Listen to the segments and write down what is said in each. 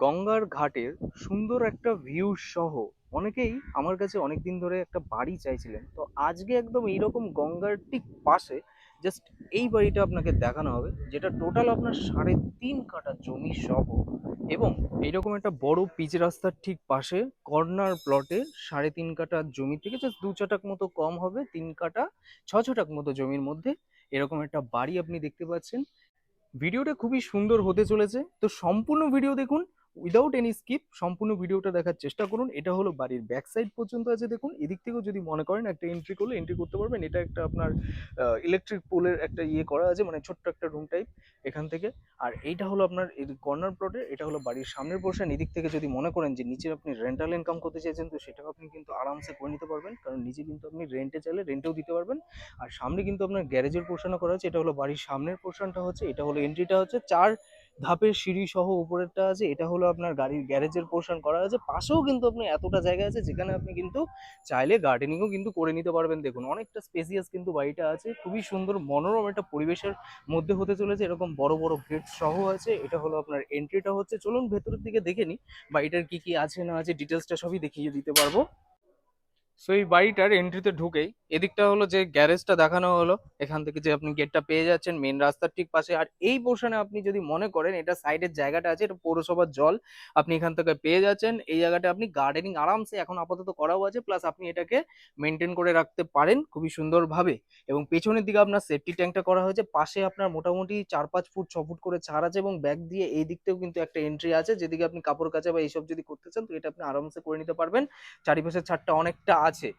গঙ্গার ঘাটের সুন্দর একটা ভিউ সহ অনেকেই আমার কাছে অনেক দিন ধরে একটা বাড়ি চাইছিলেন। তো আজকে একদম এইরকম গঙ্গার ঠিক পাশে জাস্ট এই বাড়িটা আপনাকে দেখানো হবে, যেটা টোটাল আপনার সাড়ে তিন কাঠা জমি সহ এবং এইরকম একটা বড় পিচ রাস্তার ঠিক পাশে কর্নার প্লটে সাড়ে তিন কাঠা জমি থেকে জাস্ট দু চাটাক মতো কম হবে, তিন কাঠা ছ ছটাক মতো জমির মধ্যে এরকম একটা বাড়ি আপনি দেখতে পাচ্ছেন। ভিডিওটা খুবই সুন্দর হতে চলেছে। তো সম্পূর্ণ ভিডিও দেখুন উইদাউট এনি স্কিপ সম্পূর্ণ ভিডিওটা দেখার চেষ্টা করুন। এটা হলো বাড়ির ব্যাক সাইড পর্যন্ত আছে দেখুন। এদিক থেকেও যদি মনে করেন, একটা এন্ট্রি করলে এন্ট্রি করতে পারবেন। এটা একটা আপনার ইলেকট্রিক পোলের একটা ইয়ে করা আছে মানে ছোট্ট একটা রুম টাইপ এখান থেকে। আর এইটা হলো আপনার কর্নার প্লটের এটা হলো বাড়ির সামনের পোর্শন এদিক থেকে যদি মনে করেন যে নিচে আপনি রেন্টাল ইনকাম করতে চাইছেন, তো সেটাও আপনি কিন্তু আরামসে করে নিতে পারবেন। কারণ নিচে কিন্তু আপনি রেন্টে চাইলে রেন্টেও দিতে পারবেন। আর সামনে কিন্তু আপনার গ্যারেজের পোর্শনও করা আছে। এটা হলো বাড়ির সামনের পোর্শনটা হচ্ছে, এটা হলো এন্ট্রিটা হচ্ছে। চার ধাপের সিঁড়ি সহ উপরেরটা আছে, এটা হলো আপনার গাড়ির গ্যারেজের পোর্শন করা আছে। পাশেও কিন্তু আপনি এতটা জায়গা আছে যেখানে আপনি কিন্তু চাইলে গার্ডেনিংও কিন্তু করে নিতে পারবেন। দেখুন, অনেকটা স্পেসিয়াস কিন্তু বাড়িটা আছে। খুবই সুন্দর, মনোরম একটা পরিবেশের মধ্যে হতে চলেছে। এরকম বড় বড় গেট সহ আছে। এটা হলো আপনার এন্ট্রিটা হচ্ছে। চলুন ভেতরের দিকে দেখে নিই বাড়িটার কি কি আছে না আছে ডিটেলসটা সবই দেখিয়ে দিতে পারব। সো এই বাড়িটার এন্ট্রিতে ঢুকেই এদিকটা হলো যে গ্যারেজটা দেখানো হলো। এখান থেকে যে আপনি গেটটা পেয়ে যাচ্ছেন মেন রাস্তার ঠিক পাশে। আর এই পোর্শনে আপনি যদি মনে করেন, এটা সাইডের জায়গাটা আছে, এটা পৌরসভার জল, আপনি এখান থেকে পেয়ে যাচ্ছেন। এই জায়গাটা আপনি গার্ডেনিং আরামসে এখন আপাতত করাও আছে প্লাস আপনি এটাকে মেনটেন করে রাখতে পারেন খুবই সুন্দরভাবে। এবং পেছনের দিকে আপনার সেফটি ট্যাঙ্কটা করা হয়েছে। পাশে আপনার মোটামুটি চার পাঁচ ফুট, ছ ফুট করে ছাড় আছে এবং ব্যাগ দিয়ে এই দিক থেকেও কিন্তু একটা এন্ট্রি আছে। যেদিকে আপনি কাপড় কাচা বা এইসব যদি করতে চান, তো এটা আপনি আরামসে করে নিতে পারবেন। চারিপাশের ছাদটা অনেকটা আছে।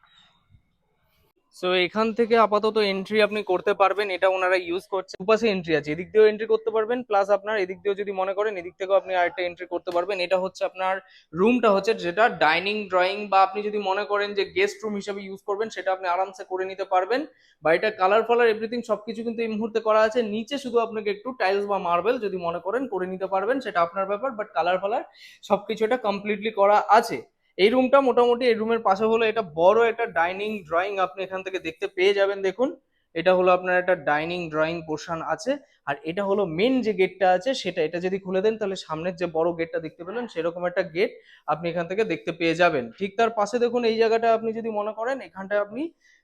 সো এখান থেকে আপাতত এন্ট্রি আপনি করতে পারবেন, এটা ওনারা ইউজ করছে। দুপাশে এন্ট্রি আছে, এদিক দিয়েও এন্ট্রি করতে পারবেন প্লাস আপনার এদিক দিয়েও যদি মনে করেন, এদিক থেকেও আপনি আরেকটা এন্ট্রি করতে পারবেন। এটা হচ্ছে আপনার রুমটা হচ্ছে যেটা ডাইনিং ড্রয়িং বা আপনি যদি মনে করেন যে গেস্ট রুম হিসেবে ইউজ করবেন, সেটা আপনি আরামসে করে নিতে পারবেন। বাড়িটা কালার ফালার এভরিথিং সব কিছু কিন্তু এই মুহূর্তে করা আছে। নিচে শুধু আপনাকে একটু টাইলস বা মার্বেল যদি মনে করেন, করে নিতে পারবেন, সেটা আপনার ব্যাপার। বাট কালার ফালার সবকিছু এটা কমপ্লিটলি করা আছে। এই রুমটা মোটামুটি এই রুমের পাশে হলো এটা বড় একটা ডাইনিং ড্রয়িং আপনি এখান থেকে দেখতে পেয়ে যাবেন। দেখুন, এটা হলো আপনার একটা ডাইনিং ড্রয়িং পোর্শন আছে। আর এটা হলো মেন যে গেটটা আছে, সেটা এটা যদি খুলে দেন, তাহলে সামনের যে বড় গেটটা দেখতে পেলেন, সেরকম একটা গেট আপনি এখান থেকে দেখতে পেয়ে যাবেন। ঠিক তার পাশে দেখুন, এই জায়গাটা আপনি যদি মনে করেন, এখানটায় আপনি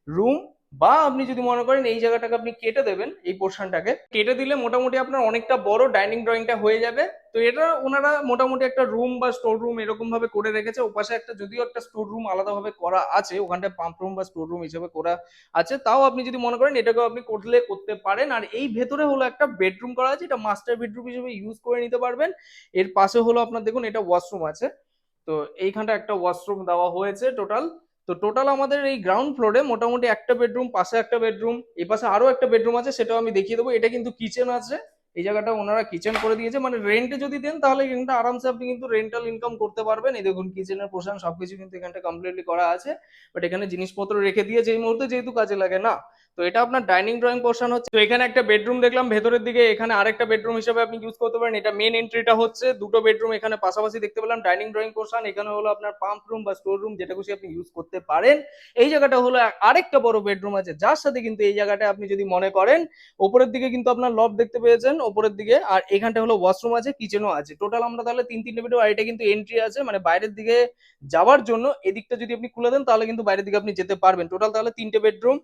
রুম বা আপনি যদি মনে করেন এই জায়গাটাকে আপনি কেটে দেবেন, এই পোর্শনটাকে, কেটে দিলে মোটামুটি আপনার অনেকটা বড় ডাইনিং ড্রয়িংটা হয়ে যাবে। তো এটা ওনারা মোটামুটি একটা রুম বা স্টোর রুম এরকম ভাবে করে রেখেছে। ওপাশে একটা যদিও একটা স্টোর রুম আলাদাভাবে করা আছে, ওখানটায় পাম্প রুম বা স্টোর রুম হিসেবে করা আছে। তাও আপনি যদি মনে করেন এটাকেও আপনি করলে করতে পারেন। আর এই ভেতরে হলো একটা বেডরুম করা আছে, এটা মাস্টার বেডরুম হিসেবে ইউজ করে নিতে পারবেন। এর পাশে হলো আপনার দেখুন এটা ওয়াশরুম আছে। তো এইখানটা একটা ওয়াশরুম দেওয়া হয়েছে টোটাল। তো টোটাল আমাদের এই গ্রাউন্ড ফ্লোরে মোটামুটি একটা বেডরুম পাশে একটা বেডরুম এই পাশে আরও একটা বেডরুম আছে, সেটাও আমি দেখিয়ে দেবো। এটা কিন্তু কিচেন আছে। এই জায়গাটা ওনারা কিচেন করে দিয়েছে। মানে রেন্টে যদি দেন, তাহলে কিন্তু আরামসে আপনি কিন্তু রেন্টাল ইনকাম করতে পারবেন। এই দেখুন কিচেনের পোর্শন সবকিছু কিন্তু এখানটা কমপ্লিটলি করা আছে। বাট এখানে জিনিসপত্র রেখে দিয়েছে এই মুহূর্তে যেহেতু কাজে লাগে, না? তো এটা আপনার ডাইনিং ড্রয়িং পোর্শন হচ্ছে। তো এখানে একটা বেডরুম দেখলাম, ভেতরের দিকে এখানে আরেকটা বেডরুম হিসেবে আপনি ইউজ করতে পারেন। এটা মেন এন্ট্রিটা হচ্ছে, দুটো বেডরুম এখানে পাশাপাশি দেখতে পেলাম, ডাইনিং ড্রয়িং পোর্শন, এখানে হলো আপনার পাম্প রুম বা স্টোর রুম যেটা খুশি আপনি ইউজ করতে পারেন। এই জায়গাটা হলো আরেকটা বড় বেডরুম আছে, যার সাথে কিন্তু এই জায়গাটা আপনি যদি মনে করেন, ওপরের দিকে কিন্তু আপনার লব দেখতে পেয়েছেন, ওপরের দিকে, আর এখানটা হলো ওয়াশরুম আছে কিচেনও আছে। টোটাল আমরা তাহলে তিন তিনটে বেডরুম, আর এটা কিন্তু এন্ট্রি আছে মানে বাইরের দিকে যাওয়ার জন্য। এদিকটা যদি আপনি খুলে দেন, তাহলে কিন্তু বাইরের দিকে আপনি যেতে পারবেন। টোটাল তাহলে তিনটে বেডরুম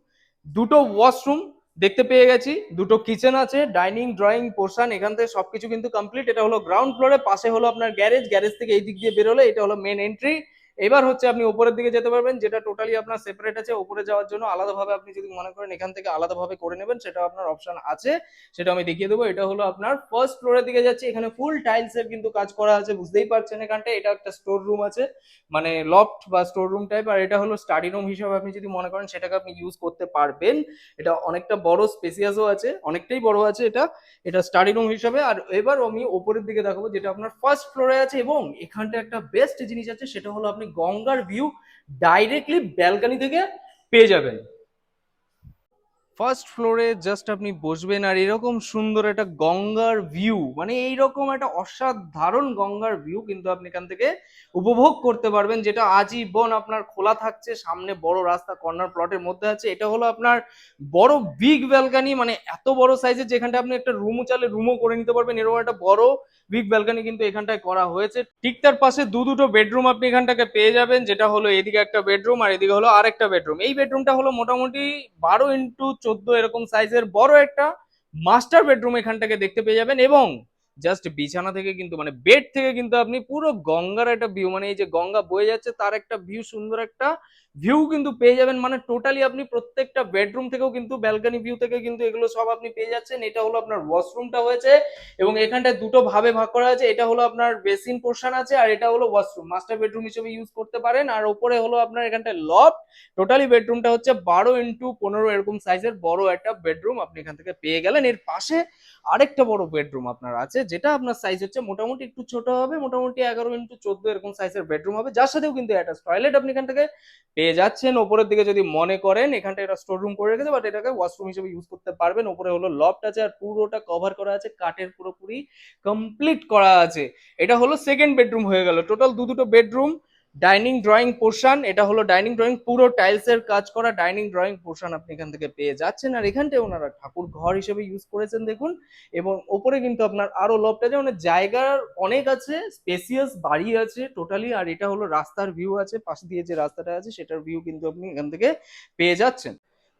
দুটো ওয়াশরুম দেখতে পেয়ে গেছি, দুটো কিচেন আছে ডাইনিং ড্রয়িং পোর্শন এখান থেকে সবকিছু কিন্তু কমপ্লিট এটা হলো গ্রাউন্ড ফ্লোরে পাশে হলো আপনার গ্যারেজ গ্যারেজ থেকে এই দিক দিয়ে বেরোলে, এটা হলো মেন এন্ট্রি এবার হচ্ছে আপনি উপরের দিকে যেতে পারবেন, যেটা টোটালি আপনার সেপারেট আছে, উপরে যাওয়ার জন্য আলাদাভাবে আপনি যদি মনে করেন এখান থেকে আলাদাভাবে করে নেবেন, সেটা আপনার অপশন আছে, সেটা আমি দেখিয়ে দেবো। এটা হলো আপনার ফার্স্ট ফ্লোরের দিকে যাচ্ছে, এখানে ফুল টাইলস এর কিন্তু কাজ করা আছে, বুঝতেই পারছেন এখানটা এটা একটা স্টোর রুম আছে মানে লফট বা স্টোর রুম টাইপ আর এটা হলো স্টাডি রুম হিসাবে আপনি যদি মনে করেন, সেটাকে আপনি ইউজ করতে পারবেন। এটা অনেকটা বড় স্পেসিয়াসও আছে, অনেকটাই বড় আছে এটা এটা স্টাডি রুম হিসাবে। আর এবার আমি ওপরের দিকে দেখাবো, যেটা আপনার ফার্স্ট ফ্লোরে আছে, এবং এখানটা একটা বেস্ট জিনিস আছে, সেটা হলো আপনি গঙ্গার ভিউ ডাইরেক্টলি ব্যালকানি থেকে পেয়ে যাবেন। ফার্স্ট ফ্লোরে জাস্ট আপনি বসবেন আর এরকম সুন্দর একটা গঙ্গার ভিউ মানে এইরকম একটা অসাধারণ গঙ্গার ভিউ কিন্তু আপনি এখান থেকে উপভোগ করতে পারবেন, যেটা আজীবন আপনার খোলা থাকছে, সামনে বড় রাস্তা কর্নার প্লটের মধ্যে আছে। এটা হলো আপনার বড় বিগ ব্যালকানি মানে এত বড় সাইজের যেখানটা আপনি একটা রুমও চালে রুমও করে নিতে পারবেন, এরকম একটা বড় বিগ ব্যালকানি কিন্তু এখানটায় করা হয়েছে। ঠিক তার পাশে দু দুটো বেডরুম আপনি এখানটাকে পেয়ে যাবেন, যেটা হলো এদিকে একটা বেডরুম আর এদিকে হলো আরেকটা বেডরুম এই বেডরুমটা হলো মোটামুটি বারো ইন্টু চোদ্দ এরকম সাইজের বড় একটা মাস্টার বেডরুম এখানটাকে দেখতে পেয়ে যাবেন এবং জাস্ট বিছানা থেকে কিন্তু মানে বেড থেকে কিন্তু আপনি পুরো গঙ্গার একটা ভিউ মানে এই যে গঙ্গা বয়ে যাচ্ছে, তার একটা ভিউ সুন্দর একটা ভিউ কিন্তু পেয়ে যাবেন মানে টোটালি আপনি প্রত্যেকটা বেডরুম থেকেও কিন্তু ব্যালকনি ভিউ থেকে কিন্তু এগুলো সব আপনি পেয়ে যাচ্ছেন। এটা হলো আপনার ওয়াশরুমটা হয়েছে এবং এখানটায় দুটো ভাবে ভাগ করা আছে এটা হলো আপনার বেসিন পোর্শন আছে আর এটা হলো ওয়াশরুম মাস্টার বেডরুম হিসেবে ইউজ করতে পারেন। আর ওপরে হলো আপনার এখানটায় লফট টোটালি বেডরুমটা হচ্ছে বারো ইন্টু পনেরো এরকম সাইজের বড় একটা বেডরুম আপনি এখান থেকে পেয়ে গেলেন। এর পাশে আরেকটা বড় বেডরুম আপনার আছে, যেটা আপনার সাইজ হচ্ছে মোটামুটি একটু ছোট হবে। মোটামুটি এগারো ইন্টু চোদ্দ এরকম সাইজের বেডরুম হবে। যার সাথেও কিন্তু অ্যাটাচ টয়লেট আপনি এখান থেকে পেয়ে যাচ্ছেন। ওপরের দিকে যদি মনে করেন, এখানটা এটা স্টোর রুম করে রেখেছে বাট এটাকে ওয়াশরুম হিসেবে ইউজ করতে পারবেন। ওপরে হলো লফট আছে আর পুরোটা কভার করা আছে, কাঠের পুরোপুরি কমপ্লিট করা আছে। এটা হলো সেকেন্ড বেডরুম হয়ে গেল। টোটাল দু দুটো বেডরুম ডাইনিং ড্রয়িং পোর্শন এটা হলো ডাইনিং ড্রয়িং পুরো টাইলস এর কাজ করা ডাইনিং ড্রয়িং পোর্শন আপনি এখান থেকে পেয়ে যাচ্ছেন। আর এখানটায় ওনারা ঠাকুর ঘর হিসেবে ইউজ করেছেন, দেখুন। এবং ওপরে কিন্তু আপনার আরও লবটা, যেমন জায়গার অনেক আছে স্পেসিয়াস বাড়ি আছে টোটালি আর এটা হলো রাস্তার ভিউ আছে, পাশে দিয়ে যে রাস্তাটা আছে, সেটার ভিউ কিন্তু আপনি এখান থেকে পেয়ে যাচ্ছেন।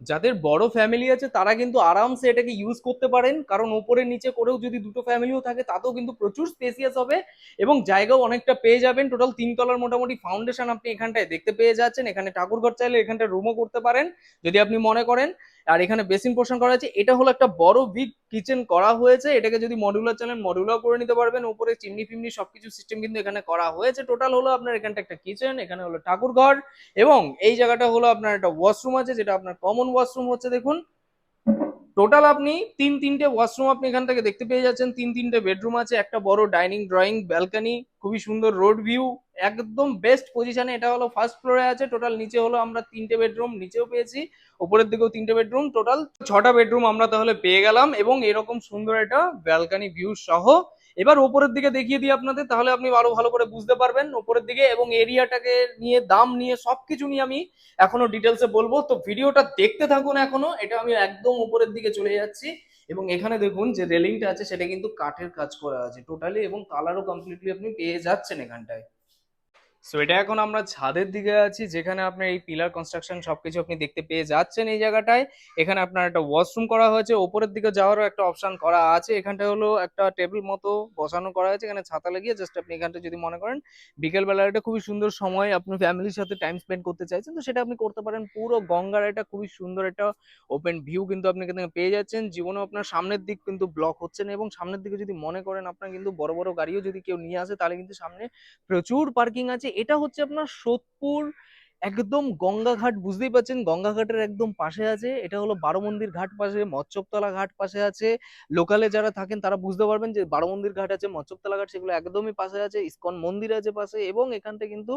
যাদের বড় ফ্যামিলি আছে, তারা কিন্তু আরামসে এটাকে ইউজ করতে পারেন। কারণ ওপরে নিচে করেও যদি দুটো ফ্যামিলিও থাকে, তাতেও কিন্তু প্রচুর স্পেসিয়াস হবে এবং জায়গাও অনেকটা পেয়ে যাবেন। টোটাল তিন তলার মোটামুটি ফাউন্ডেশন আপনি এখানটায় দেখতে পেয়ে যাচ্ছেন। এখানে ঠাকুরঘর চাইলে এখানটা রুমও করতে পারেন, যদি আপনি মনে করেন। আর এখানে বেসিন পোর্শন করা আছে। এটা হলো একটা বড় বিগ কিচেন করা হয়েছে। এটাকে যদি মডুলার চালেন মডুলার করে নিতে পারবেন। উপরে চিমনি ফিমনি সবকিছু সিস্টেম কিন্তু এখানে করা হয়েছে। টোটাল হলো আপনার এখানটা একটা কিচেন এখানে হলো ঠাকুর ঘর এবং এই জায়গাটা হলো আপনার একটা ওয়াশরুম আছে, যেটা আপনার কমন ওয়াশরুম হচ্ছে, দেখুন। টোটাল আপনি তিন তিনটে ওয়াশরুম আপনি এখান থেকে দেখতে পেয়ে যাচ্ছেন। তিন তিনটে বেডরুম আছে, একটা বড় ডাইনিং ড্রয়িং ব্যালকানি খুবই সুন্দর রোড ভিউ একদম বেস্ট পজিশনে এটা হলো ফার্স্ট ফ্লোরে আছে। টোটাল নিচে হলো আমরা তিনটে বেডরুম নিচেও পেয়েছি উপরের দিকেও তিনটে বেডরুম টোটাল ছটা বেডরুম আমরা তাহলে পেয়ে গেলাম এবং এরকম সুন্দর একটা ব্যালকানি ভিউ সহ এবার ওপরের দিকে দেখিয়ে দিই আপনাদের, তাহলে আপনি আরও ভালো করে বুঝতে পারবেন ওপরের দিকে এবং এরিয়াটাকে নিয়ে, দাম নিয়ে, সবকিছু নিয়ে আমি এখনও ডিটেলসে বলব। তো ভিডিওটা দেখতে থাকুন এখনও, এটা আমি একদম উপরের দিকে চলে যাচ্ছি। এবং এখানে দেখুন যে রেলিংটা আছে, সেটা কিন্তু কাঠের কাজ করা আছে টোটালি এবং কালারও কমপ্লিটলি আপনি পেয়ে যাচ্ছেন এখানটায়। সো এটা এখন আমরা ছাদের দিকে আছি, যেখানে আপনার এই পিলার কনস্ট্রাকশন সবকিছু আপনি দেখতে পেয়ে যাচ্ছেন এই জায়গাটায়। এখানে আপনার একটা ওয়াশরুম করা হয়েছে, ওপরের দিকে যাওয়ারও একটা অপশন করা আছে। এখানটা হলো একটা টেবিল মতো বসানো করা হয়েছে, এখানে ছাতা লাগিয়ে জাস্ট আপনি এখানটা যদি মনে করেন, বিকেলবেলা একটা খুবই সুন্দর সময় আপনি ফ্যামিলির সাথে টাইম স্পেন্ড করতে চাইছেন, তো সেটা আপনি করতে পারেন। পুরো গঙ্গার একটা খুবই সুন্দর একটা ওপেন ভিউ কিন্তু আপনি থেকে পেয়ে যাচ্ছেন। জীবনে আপনার সামনের দিক কিন্তু ব্লক হচ্ছে না এবং সামনের দিকে যদি মনে করেন আপনার কিন্তু বড় বড় গাড়িও যদি কেউ নিয়ে আসে, তাহলে কিন্তু সামনে প্রচুর পার্কিং আছে। এটা হচ্ছে আপনার সোদপুর একদম গঙ্গাঘাট বুঝতেই পারছেন? গঙ্গাঘাটের একদম পাশে আছে। এটা হলো বারো মন্দির ঘাট পাশে মৎস্যতলা ঘাট পাশে আছে। লোকালে যারা থাকেন, তারা বুঝতে পারবেন যে বারো মন্দির ঘাট আছে মৎস্যতলা ঘাট সেগুলো একদমই পাশে আছে, ইস্কন মন্দির আছে পাশে এবং এখানটা কিন্তু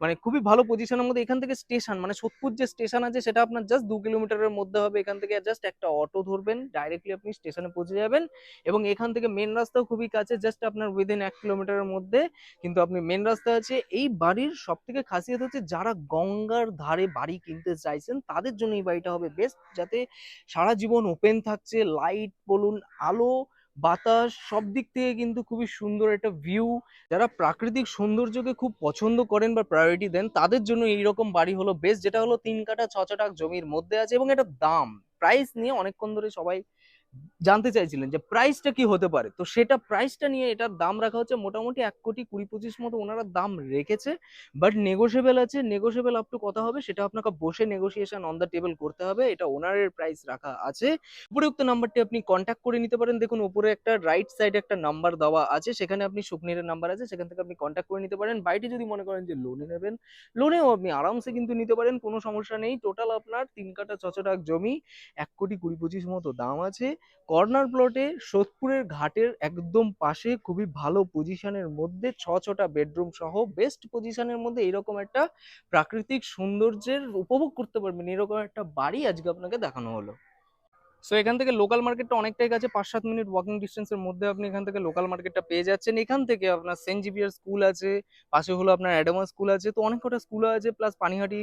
মানে খুবই ভালো পজিশনের মধ্যে এখান থেকে স্টেশন মানে সোদপুর যে স্টেশন আছে, সেটা আপনার জাস্ট দু কিলোমিটারের মধ্যে হবে। এখান থেকে জাস্ট একটা অটো ধরবেন ডাইরেক্টলি আপনি স্টেশনে পৌঁছে যাবেন এবং এখান থেকে মেন রাস্তাও খুবই কাছে জাস্ট আপনার উইদিন এক কিলোমিটারের মধ্যে কিন্তু আপনি মেন রাস্তা আছে। এই বাড়ির সব থেকে খাসিয়ত হচ্ছে, যারা গঙ্গার ধারে বাড়ি কিনতে চাইছেন, তাদের জন্য এই বাড়িটা হবে বেস্ট যাতে সারা জীবন ওপেন থাকছে লাইট বলুন, আলো, বাতাস, সব দিক থেকে কিন্তু খুবই সুন্দর একটা ভিউ যারা প্রাকৃতিক সৌন্দর্যকে খুব পছন্দ করেন বা প্রায়োরিটি দেন, তাদের জন্য এইরকম বাড়ি হলো বেস্ট যেটা হলো তিন কাঠা ছ ছটাক জমির মধ্যে আছে এবং এটা দাম। প্রাইস নিয়ে অনেকক্ষণ ধরে সবাই জানতে চাইছিলেন যে প্রাইসটা কি হতে পারে? তো সেটা প্রাইসটা নিয়ে এটার দাম রাখা হচ্ছে মোটামুটি এক কোটি কুড়ি পঁচিশ মতো ওনারা দাম রেখেছে। বাট নেগোসিয়েবল আছে নেগোসিয়েবল আপ টু কথা হবে সেটা আপনাকে বসে নেগোসিয়েশন অন দ্য টেবিল করতে হবে। এটা ওনারের প্রাইস রাখা আছে। উপরোক্ত নাম্বারটি আপনি কন্ট্যাক্ট করে নিতে পারেন। দেখুন, উপরে একটা রাইট সাইডে একটা নাম্বার দেওয়া আছে। সেখানে আপনি সুকনিরের নাম্বার আছে, সেখান থেকে আপনি কন্ট্যাক্ট করে নিতে পারেন। বাড়িটি যদি মনে করেন যে লোনে নেবেন লোনেও আপনি আরামসে কিন্তু নিতে পারেন, কোনো সমস্যা নেই। টোটাল আপনার তিন কাটা ছচটাক জমি, এক কোটি কুড়ি পঁচিশ মতো দাম আছে। কর্নার প্লটে সোদপুরের ঘাটের একদম পাশে খুবই ভালো পজিশনের মধ্যে ছ ছটা বেডরুম সহ বেস্ট পজিশনের মধ্যে এরকম একটা প্রাকৃতিক সৌন্দর্যের উপভোগ করতে পারবেন। এরকম একটা বাড়ি আজকে আপনাকে দেখানো হলো। সো এখান থেকে লোকাল মার্কেটটা অনেকটাই কাছে পাঁচ সাত মিনিট ওয়াকিং ডিস্টেন্সের মধ্যে আপনি এখান থেকে লোকাল মার্কেটটা পেয়ে যাচ্ছেন। এখান থেকে আপনার সেন্ট জিভিয়ার স্কুল আছে, পাশে হলো আপনার অ্যাডামা স্কুল আছে। তো অনেক কটা স্কুল আছে প্লাস পানিহাটি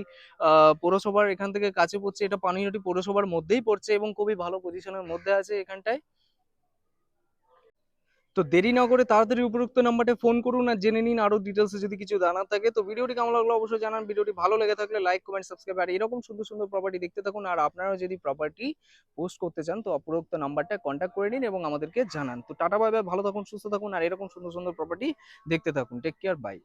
পৌরসভার এখান থেকে কাছে পড়ছে। এটা পানিহাটি পৌরসভার মধ্যেই পড়ছে এবং খুবই ভালো পজিশনের মধ্যে আছে এখানটায়। তো দেরি না করে তাড়াতাড়ি উপরোক্ত নাম্বারে ফোন করুন আর জেনে নিন আরও ডিটেলসে যদি কিছু জানার থাকে। তো ভিডিওটি কেমন লাগল অবশ্যই জানান। ভিডিওটি ভালো লেগে থাকলে লাইক কমেন্ট সাবস্ক্রাইব আর এরকম সুন্দর সুন্দর প্রপার্টি দেখতে থাকুন। আর আপনারা যদি প্রপার্টি পোস্ট করতে চান, তো উপরোক্ত নাম্বারটা কন্ট্যাক্ট করে নিন এবং আমাদেরকে জানান। তো টাটা বাই বাই ভালো থাকুন, সুস্থ থাকুন আর এরকম সুন্দর সুন্দর প্রপার্টি দেখতে থাকুন। Take care bye